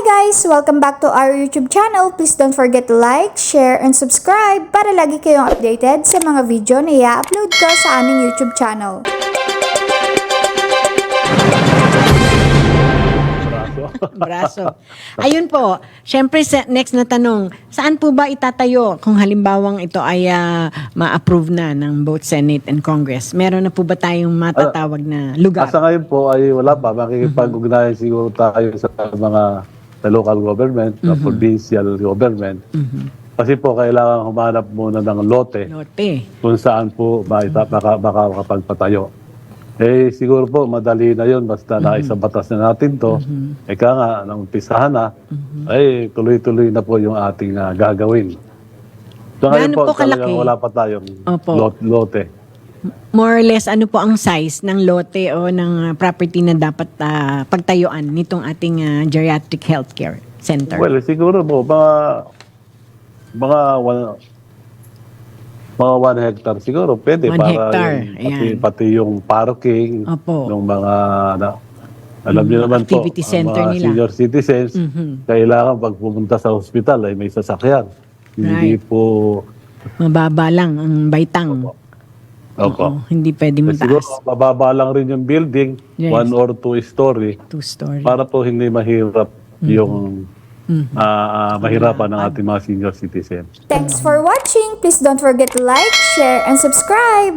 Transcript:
guys! Welcome back to our YouTube channel. Please don't forget to like, share, and subscribe para lagi kayong updated sa mga video na i-upload ko sa aming YouTube channel. braso. Ayun po, syempre next na tanong, saan po ba itatayo kung halimbawang ito ay ah, ma-approve na ng both Senate and Congress? Meron na po ba tayong matatawag na lugar? Asa ngayon po ay wala pa. Makikipag-ugnayan siguro tayo sa mga sa local government, sa provincial government. Kasi po kailangan humanap muna ng lote Lote. kung saan po baka, baka, baka makapagpatayo. Eh siguro po madali na yun basta naisa batas na natin to. Eka nga, nang umpisahan na, ay tuloy-tuloy na po yung ating ah, gagawin. So ngayon po, po kalaki? wala pa tayong Opo. lot- lote. More or less, ano po ang size ng lote o ng ah, property na dapat ah, pagtayuan nitong ating ah, geriatric healthcare center? Well, siguro po, mga, mga one, mga one hectare siguro, pwede. One para hectare, yung, pati, ayan. pati yung parking, Opo. ng mga, na, alam niyo naman po, activity ang center mga nila. senior citizens, Mhm. kailangan pag pumunta sa ospital ay may sasakyan. Hindi Right. po, Mababa lang ang baitang. Opo. Oo, hindi pwede Eh, Siguro, mataas. mababa lang rin yung building, Yes. one or two story, Two story. para po hindi mahirap Mm-hmm. yung ah, ah, mahirapan ng ating mga senior citizens. Thanks for watching! Please don't forget to like, share, and subscribe!